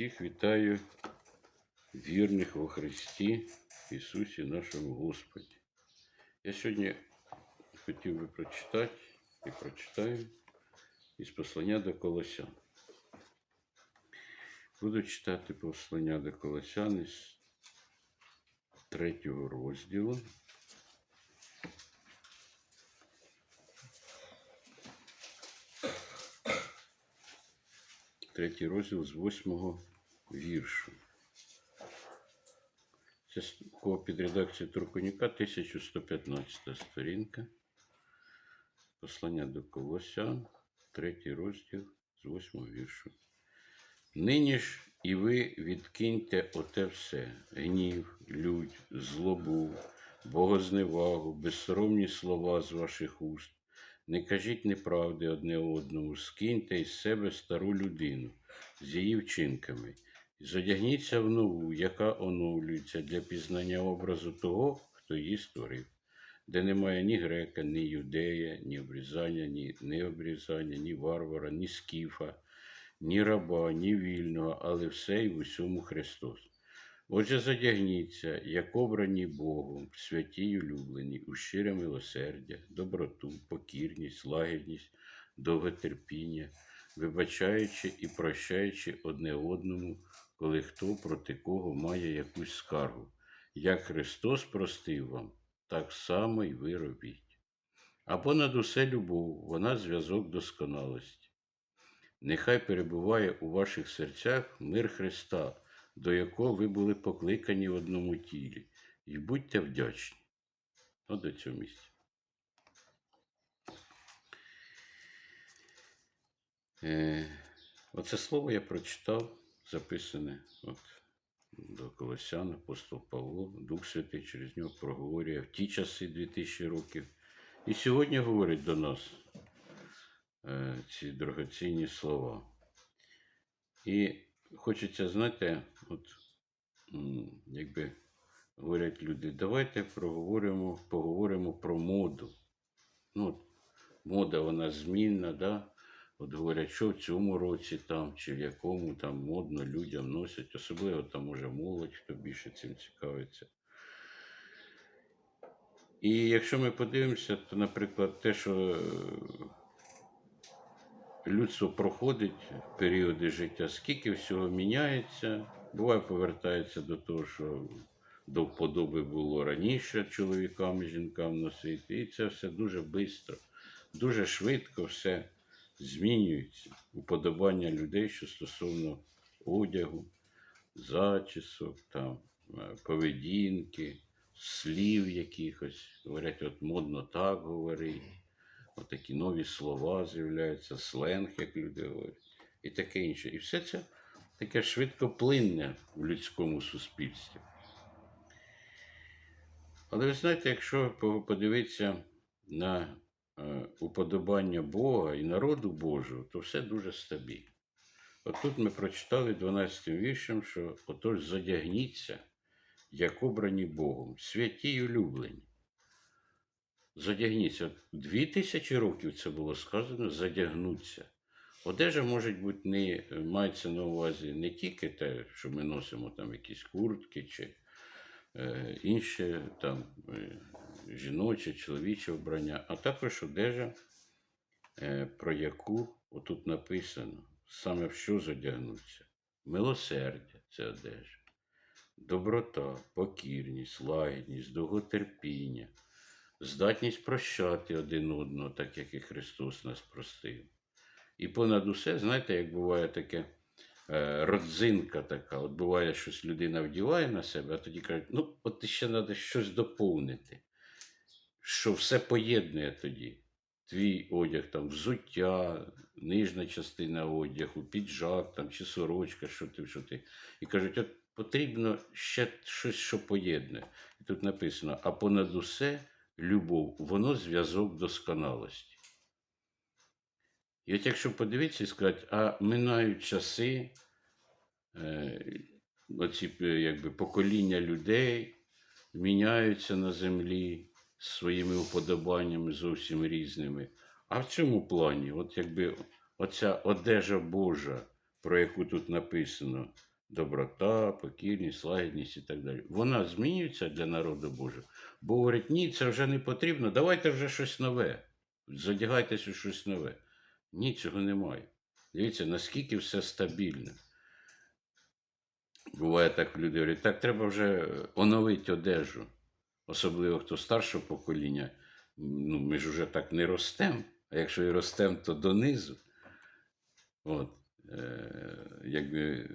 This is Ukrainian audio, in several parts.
Всіх вітаю вірних во Христі Ісусі нашому Господі. Я сьогодні хотів би прочитати і прочитаю із послання до Колосян. Буду читати послання до Колосян із третього розділу. Третій розділ з восьмого віршу. Це під редакцією Турконіка 1115 сторінка. Послання до Колосян, третій розділ з восьмого віршу. Нині ж і ви відкиньте оте все: гнів, лють, злобу, богозневагу, безсоромні слова з ваших уст. Не кажіть неправди одне одному, скиньте із себе стару людину з її вчинками, і зодягніться в нову, яка оновлюється для пізнання образу того, хто її створив, де немає ні грека, ні юдея, ні обрізання, ні необрізання, ні варвара, ні скіфа, ні раба, ні вільного, але все й в усьому Христос. Отже, задягніться, як обрані Богом, святі й улюблені, у щире милосердя, доброту, покірність, лагідність, довготерпіння, вибачаючи і прощаючи одне одному, коли хто проти кого має якусь скаргу. Як Христос простив вам, так само й ви робіть. А понад усе любов, вона зв'язок досконалості. Нехай перебуває у ваших серцях мир Христа, до якого ви були покликані в одному тілі, і будьте вдячні. От до цього місця. Е, оце слово я прочитав, записане от, до Колосян, апостол Павло, Дух Святий через нього проговорює в ті часи 2000 років. І сьогодні говорить до нас е, ці дорогоцінні слова. І хочеться, знаєте, от якби говорять люди, давайте проговоримо, поговоримо про моду. Ну, мода вона змінна, да? От говорять, що в цьому році там, чи в якому там модно людям носять, особливо там може молодь, хто більше цим цікавиться. І якщо ми подивимося, то, наприклад, те, що е, людство проходить періоди життя, скільки всього міняється, буває повертається до того, що до вподоби було раніше чоловікам і жінкам носити. І це все дуже швидко, дуже швидко все змінюється. Уподобання людей, що стосовно одягу, зачісок, там, е, поведінки, слів якихось. Говорять, от модно так говорить. От такі нові слова з'являються, сленг, як люди говорять, і таке інше. І все це таке швидкоплинне в людському суспільстві. Але ви знаєте, якщо подивитися на уподобання Бога і народу Божого, то все дуже стабільно. От тут ми прочитали 12 віршем, що отож задягніться, як обрані Богом, святі й улюблені. Задягніться. Дві тисячі років це було сказано задягнуться. Одежа може бути не мається на увазі не тільки те, що ми носимо там якісь куртки чи е, інше там е, жіноче, чоловіче вбрання, а також одежа, е, про яку отут написано, саме в що задягнуться. Милосердя це одежа, доброта, покірність, лагідність, довготерпіння, здатність прощати один одного, так як і Христос нас простив. І понад усе, знаєте, як буває таке родзинка така, от буває, щось людина вдіває на себе, а тоді кажуть, ну, от ще треба щось доповнити, що все поєднує тоді. Твій одяг, там, взуття, нижня частина одягу, піджак там, чи сорочка, що ти, що ти. І кажуть, от потрібно ще щось, що поєднує. І тут написано: а понад усе любов, воно зв'язок досконалості. І от якщо подивитися і сказати, а минають часи, е, оці е, якби, покоління людей міняються на землі своїми уподобаннями зовсім різними. А в цьому плані, от якби оця одежа Божа, про яку тут написано, доброта, покірність, лагідність і так далі. Вона змінюється для народу Божого. Бо говорить, ні, це вже не потрібно, давайте вже щось нове. Задягайтесь у щось нове. Ні, цього немає. Дивіться, наскільки все стабільне. Буває так, люди говорять, так треба вже оновити одежу. Особливо хто старшого покоління. Ну, ми ж вже так не ростемо, а якщо і ростемо, то донизу. От, е, якби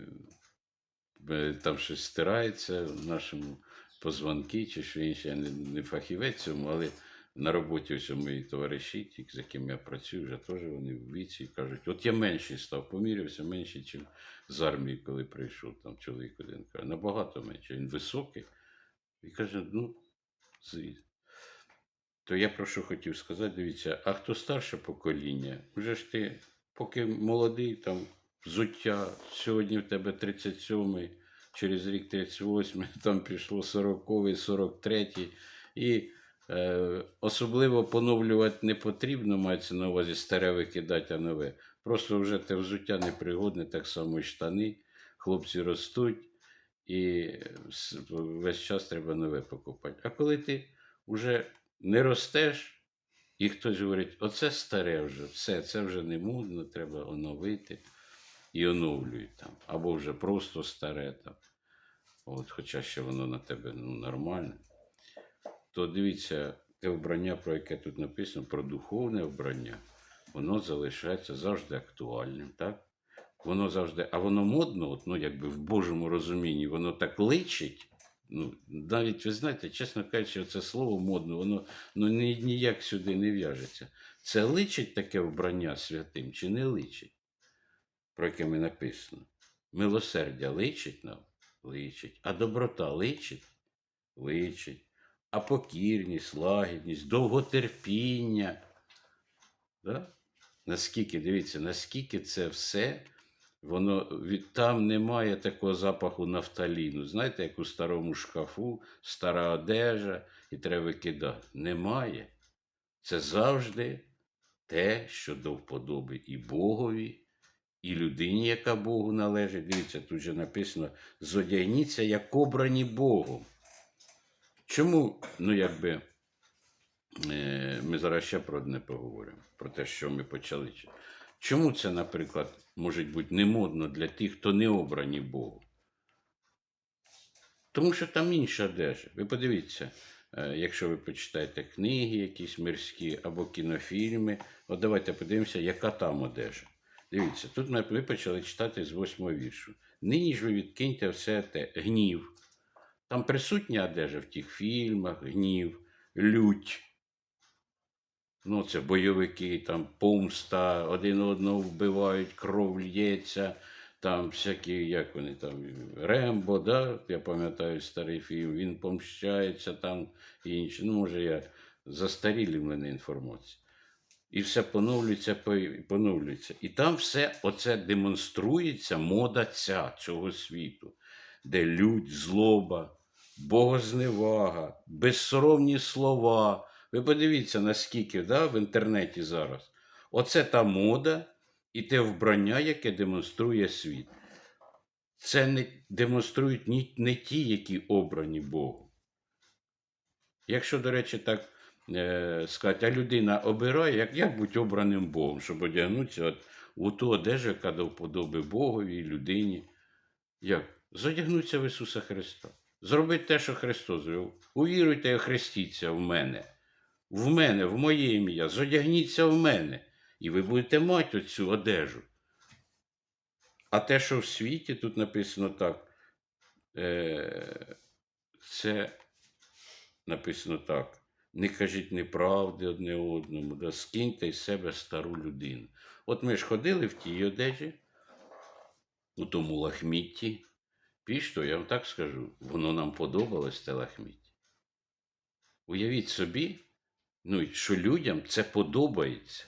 е, там щось стирається в нашому позвонки чи що інше, я не, не фахівець цьому, але на роботі ось мої товариші, ті, з якими я працюю, вже теж вони в віці кажуть, от я менший став, помірявся менший, ніж з армії, коли прийшов там чоловік один. Каже, набагато менше. Він високий. І каже, ну, звідси. То я про що хотів сказати, дивіться, а хто старше покоління, вже ж ти, поки молодий, там взуття, сьогодні в тебе 37-й, через рік 38-й, там пішло 40-й, 43-й. І особливо поновлювати не потрібно, мається на увазі старе викидати, а нове. Просто вже те взуття непригодне, так само і штани. Хлопці ростуть, і весь час треба нове покупати. А коли ти вже не ростеш, і хтось говорить, оце старе вже, все, це вже не модно, треба оновити. І оновлюють там. Або вже просто старе там. От, хоча ще воно на тебе ну, нормальне. То дивіться, те вбрання, про яке тут написано, про духовне вбрання, воно залишається завжди актуальним, так? Воно завжди, а воно модно, от, ну, якби в Божому розумінні, воно так личить. Ну, навіть ви знаєте, чесно кажучи, це слово модно, воно ну, ні, ніяк сюди не в'яжеться. Це личить таке вбрання святим чи не личить, про яке ми написано. Милосердя личить нам? Личить. А доброта личить? Личить. А покірність, лагідність, довготерпіння. Да? Наскільки, дивіться, наскільки це все, воно від там немає такого запаху нафталіну. Знаєте, як у старому шкафу, стара одежа, і треба викидати. Немає. Це завжди те, що до вподоби і Богові, і людині, яка Богу належить. Дивіться, тут же написано: зодягніться, як обрані Богом. Чому, ну якби, е, ми зараз ще про одне поговоримо, про те, що ми почали. Чому це, наприклад, може бути не модно для тих, хто не обрані Богу? Тому що там інша одежа. Ви подивіться, е, якщо ви почитаєте книги, якісь мирські або кінофільми, от давайте подивимося, яка там одежа. Дивіться, тут ми почали читати з восьмого віршу. Нині ж ви відкиньте все те гнів. Там присутня одежа в тих фільмах, гнів, лють. Ну, це бойовики, там помста, один одного вбивають, кров лється, там всякі, як вони там, Рембо, да? я пам'ятаю старий фільм, він помщається там і інше. Ну, може, я застарілі в мене інформація. І все поновлюється, поновлюється. І там все оце демонструється мода ця цього світу, де лють, злоба, богозневага, безсоромні слова. Ви подивіться, наскільки да, в інтернеті зараз. Оце та мода і те вбрання, яке демонструє світ. Це не демонструють ні, не ті, які обрані Богом. Якщо, до речі, так е, сказати, а людина обирає, як, як бути обраним Богом, щоб одягнутися от, у ту одежу, яка до вподоби Богові і людині. Як? Задягнутися в Ісуса Христа. Зробити те, що Христос зробив. Увіруйте і хрестіться в мене. В мене, в моє ім'я. Зодягніться в мене. І ви будете мати оцю одежу. А те, що в світі, тут написано так. Е, це написано так. Не кажіть неправди одне одному, да скиньте із себе стару людину. От ми ж ходили в тій одежі, у тому лахмітті. Піш, то я вам так скажу, воно нам подобалось те лахміття. Уявіть собі, ну, що людям це подобається.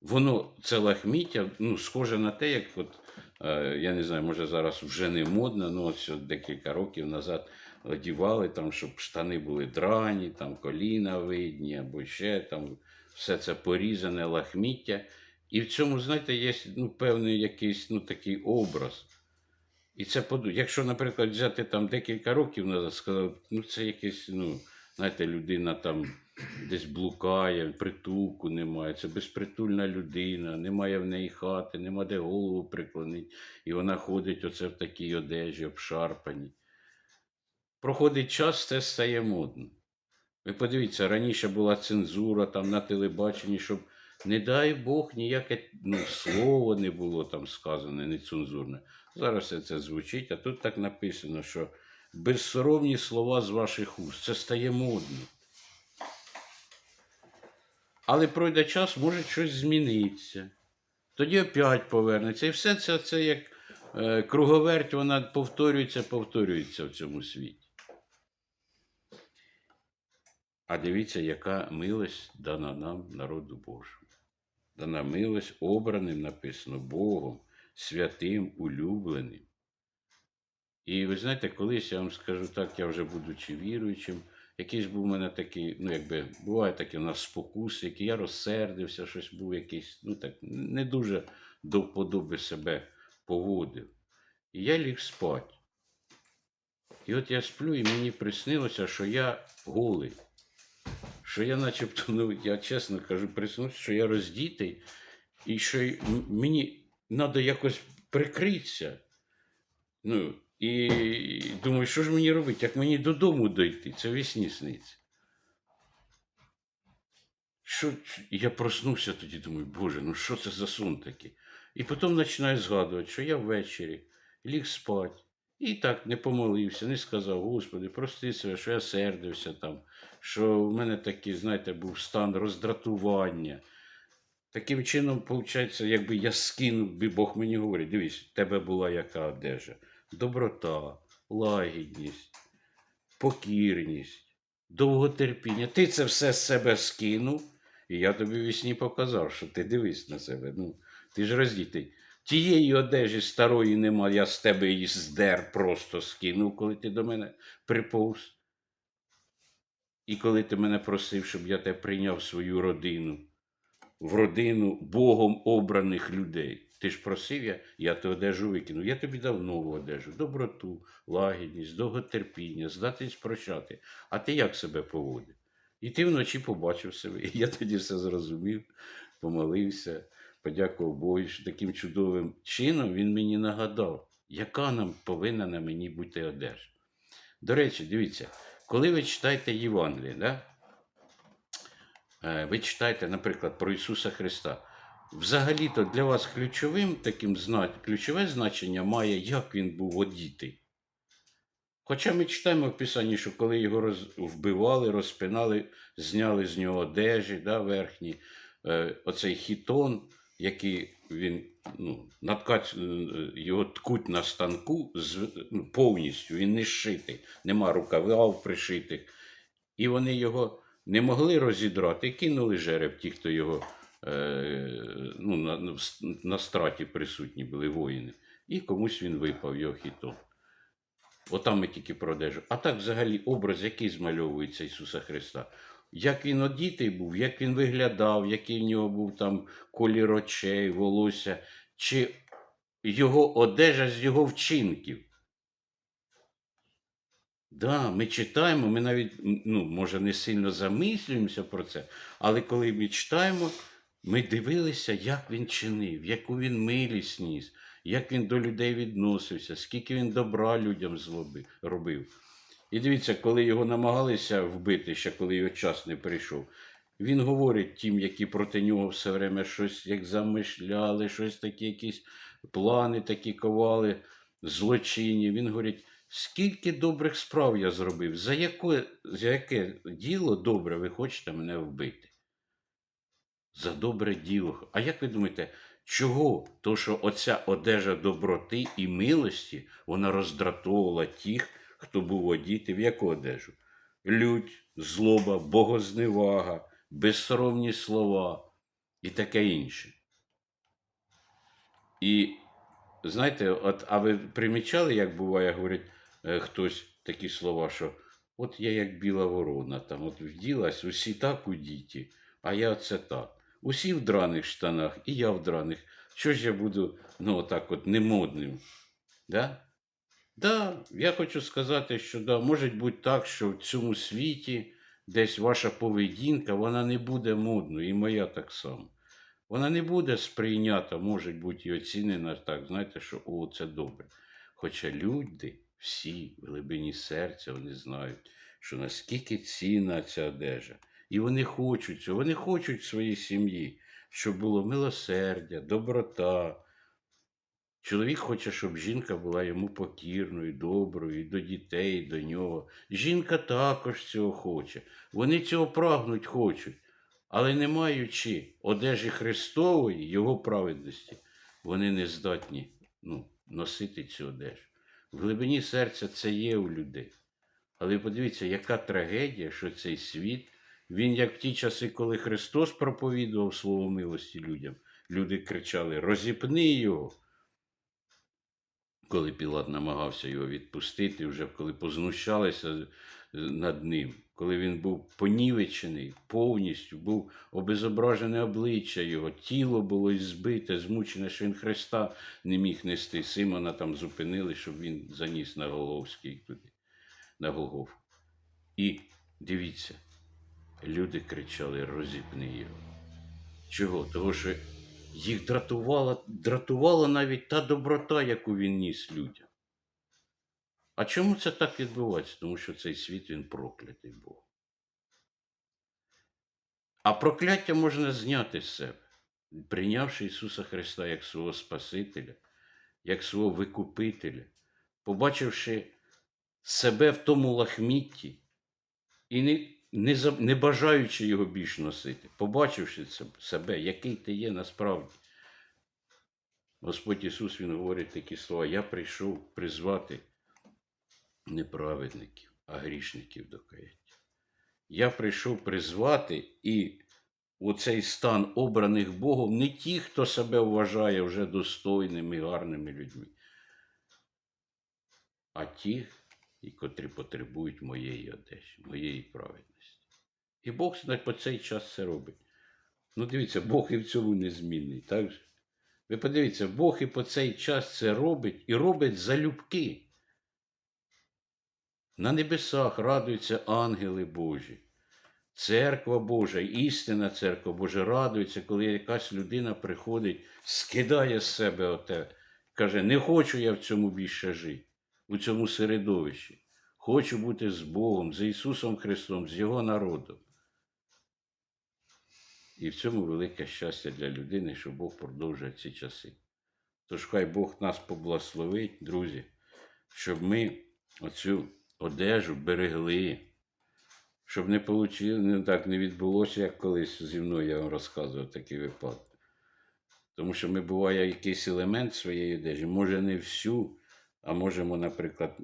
Воно, це лахміття, ну, схоже на те, як от, е, я не знаю, може зараз вже не модно, ну ось декілька років назад одівали, там, щоб штани були драні, там коліна видні, або ще там все це порізане лахміття. І в цьому, знаєте, є ну, певний якийсь ну, такий образ. І це. Якщо, наприклад, взяти там декілька років назад, сказав, ну це якесь, ну, знаєте, людина там десь блукає, притулку немає. Це безпритульна людина, немає в неї хати, нема де голову приклонити. І вона ходить оце в такій одежі, обшарпаній. Проходить час, це стає модно. Ви подивіться, раніше була цензура там на телебаченні, щоб, не дай Бог, ніяке ну, слово не було там сказане, нецензурне. Зараз все це звучить, а тут так написано, що безсоромні слова з ваших уст. Це стає модно. Але пройде час, може щось зміниться. Тоді опять повернеться. І все це, це як е, круговерть, вона повторюється, повторюється в цьому світі. А дивіться, яка милость дана нам, народу Божому. Дана милость обраним написано Богом, святим, улюбленим. І ви знаєте, колись я вам скажу так, я вже будучи віруючим, якийсь був у мене такий, ну якби буває такі у нас спокуси, які я розсердився, щось був якийсь, ну так, не дуже до вподоби себе поводив. І я ліг спати. І от я сплю, і мені приснилося, що я голий. Що я начебто, ну я чесно кажу, приснувся, що я роздітий, і що мені треба якось прикритися. Ну, і думаю, що ж мені робити, як мені додому дойти? Це вісні сниться. Що, я проснувся тоді, думаю, Боже, ну що це за сон такий? І потім починаю згадувати, що я ввечері ліг спати. І так не помолився, не сказав, Господи, прости себе, що я сердився там, що в мене такий, знаєте, був стан роздратування. Таким чином, виходить, якби я скинув, би Бог мені говорить, дивись, в тебе була яка одежа? Доброта, лагідність, покірність, довготерпіння. Ти це все з себе скинув, і я тобі в вісні показав, що ти дивись на себе. Ну, ти ж роздітий. Тієї одежі старої нема, я з тебе її здер, просто скинув, коли ти до мене приповз. І коли ти мене просив, щоб я тебе прийняв свою родину, в родину Богом обраних людей. Ти ж просив я, я ту одежу викинув. Я тобі дав нову одежу, доброту, лагідність, довготерпіння, здатність прощати. А ти як себе поводив? І ти вночі побачив себе. І я тоді все зрозумів, помолився, подякував Богу, що таким чудовим чином він мені нагадав, яка нам повинна на мені бути одежа. До речі, дивіться, коли ви читаєте Євангеліє, да? Е, ви читаєте, наприклад, про Ісуса Христа. Взагалі-то для вас ключовим таким ключове значення має, як він був одітий. Хоча ми читаємо в Писанні, що коли його роз... вбивали, розпинали, зняли з нього одежі да, верхні, е, оцей хітон, який він ну, наткать, е, його ткуть на станку з, ну, повністю, він не зшитий, нема рукавів пришитих. І вони його не могли розідрати, кинули жереб ті, хто його е, ну, на, на, страті присутні були воїни. І комусь він випав, його хітон. Отам ми тільки про одежу. А так, взагалі, образ, який змальовується Ісуса Христа. Як він одітий був, як він виглядав, який в нього був там колір очей, волосся, чи його одежа з його вчинків. Да, ми читаємо, ми навіть, ну, може, не сильно замислюємося про це, але коли ми читаємо, ми дивилися, як він чинив, яку він милість ніс, як він до людей відносився, скільки він добра людям злоби, робив. І дивіться, коли його намагалися вбити, ще коли його час не прийшов, він говорить тим, які проти нього все время щось як замишляли, щось такі, якісь плани такі ковали, злочинні. Він говорить, скільки добрих справ я зробив, за яке, за яке діло добре ви хочете мене вбити? За добре діло. А як ви думаєте, чого? То, що оця одежа доброти і милості, вона роздратовувала тих, хто був одітий в яку одежу? Лють, злоба, богозневага, безсоромні слова і таке інше. І знаєте, от, а ви примічали, як буває, говорить е, хтось такі слова, що от я як біла ворона, там от вділась, усі так у діті, а я це так. Усі в драних штанах, і я в драних. Що ж я буду, ну, отак от немодним? Да? Да, я хочу сказати, що да, може бути так, що в цьому світі десь ваша поведінка, вона не буде модною, і моя так само. Вона не буде сприйнята, може бути, і оцінена так, знаєте, що о, це добре. Хоча люди всі в глибині серця вони знають, що наскільки цінна ця одежа. І вони хочуть цього, вони хочуть своїй сім'ї, щоб було милосердя, доброта. Чоловік хоче, щоб жінка була йому покірною, доброю, і до дітей, і до нього. Жінка також цього хоче. Вони цього прагнуть хочуть. Але не маючи одежі Христової, Його праведності, вони не здатні ну, носити цю одежу. В глибині серця це є у людей. Але подивіться, яка трагедія, що цей світ, він як в ті часи, коли Христос проповідував слово милості людям, люди кричали: розіпни його. Коли Пілат намагався його відпустити, вже коли познущалися над ним, коли він був понівечений повністю, був обезображене обличчя його, тіло було збите, змучене, що він Христа не міг нести. Симона там зупинили, щоб він заніс на Голговський туди, на Голгофу. І дивіться, люди кричали: розіпни його. Чого? Того, що їх дратувала, дратувала навіть та доброта, яку він ніс людям. А чому це так відбувається? Тому що цей світ він проклятий Бог. А прокляття можна зняти з себе, прийнявши Ісуса Христа як свого Спасителя, як свого Викупителя, побачивши себе в тому лахмітті і не, не, не бажаючи його більш носити, побачивши себе, який ти є насправді. Господь Ісус Він говорить такі слова: Я прийшов призвати не праведників, а грішників до каяття. Я прийшов призвати і у цей стан обраних Богом не ті, хто себе вважає вже достойними, гарними людьми, а ті, котрі потребують моєї одежі, моєї праведності. І Бог по цей час це робить. Ну, дивіться, Бог і в цьому незмінний, так же? Ви подивіться, Бог і по цей час це робить і робить залюбки. На небесах радуються ангели Божі. Церква Божа, істинна церква Божа радується, коли якась людина приходить, скидає з себе оте, каже, не хочу я в цьому більше жити, у цьому середовищі. Хочу бути з Богом, з Ісусом Христом, з Його народом. І в цьому велике щастя для людини, що Бог продовжує ці часи. Тож хай Бог нас поблагословить, друзі, щоб ми оцю одежу берегли, щоб не получили, не так не відбулося, як колись зі мною я вам розказував такі випадки. Тому що ми буває якийсь елемент своєї одежі, може не всю, а можемо, наприклад,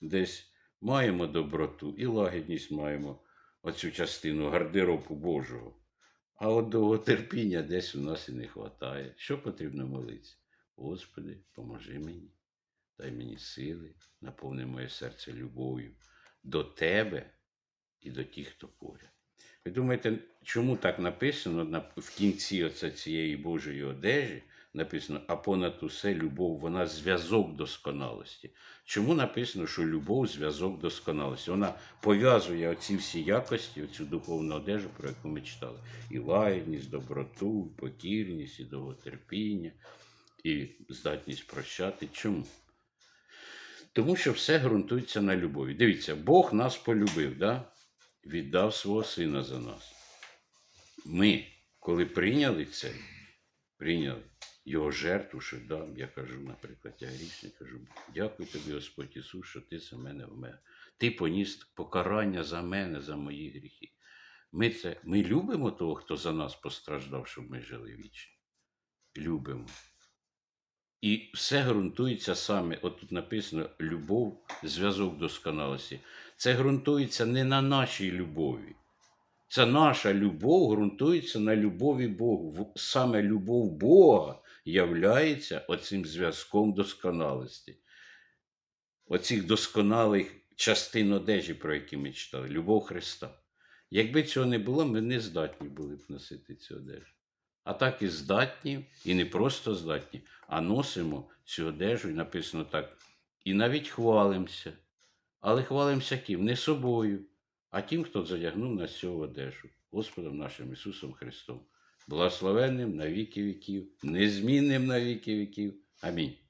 десь маємо доброту і лагідність маємо оцю частину гардеробу Божого. А от довготерпіння десь у нас і не вистачає. Що потрібно молитися? Господи, поможи мені, дай мені сили, наповни моє серце любов'ю до Тебе і до тих, хто поряд. Ви думаєте, чому так написано в кінці оце цієї Божої одежі? Написано, а понад усе любов, вона зв'язок досконалості. Чому написано, що любов зв'язок досконалості? Вона пов'язує оці всі якості, оцю духовну одежу, про яку ми читали. І лагідність, доброту, і покірність, і довготерпіння, і здатність прощати. Чому? Тому що все ґрунтується на любові. Дивіться, Бог нас полюбив, да? віддав свого сина за нас. Ми, коли прийняли це, прийняли його жертву, що дам, я кажу, наприклад, я грішник, кажу, дякую тобі, Господь Ісус, що ти за мене вмер. Ти поніс покарання за мене, за мої гріхи. Ми, це, ми любимо того, хто за нас постраждав, щоб ми жили вічно. Любимо. І все ґрунтується саме, от тут написано любов, зв'язок досконалості. Це ґрунтується не на нашій любові. Це наша любов ґрунтується на любові Богу. Саме любов Бога являється оцим зв'язком досконалості. Оцих досконалих частин одежі, про які ми читали, любов Христа. Якби цього не було, ми не здатні були б носити цю одежу. А так і здатні, і не просто здатні, а носимо цю одежу, і написано так: і навіть хвалимося. Але хвалимося ким? Не собою, а тим, хто задягнув на цю одежу, Господом нашим Ісусом Христом, благословенним на віки віків, незмінним на віки віків. Амінь.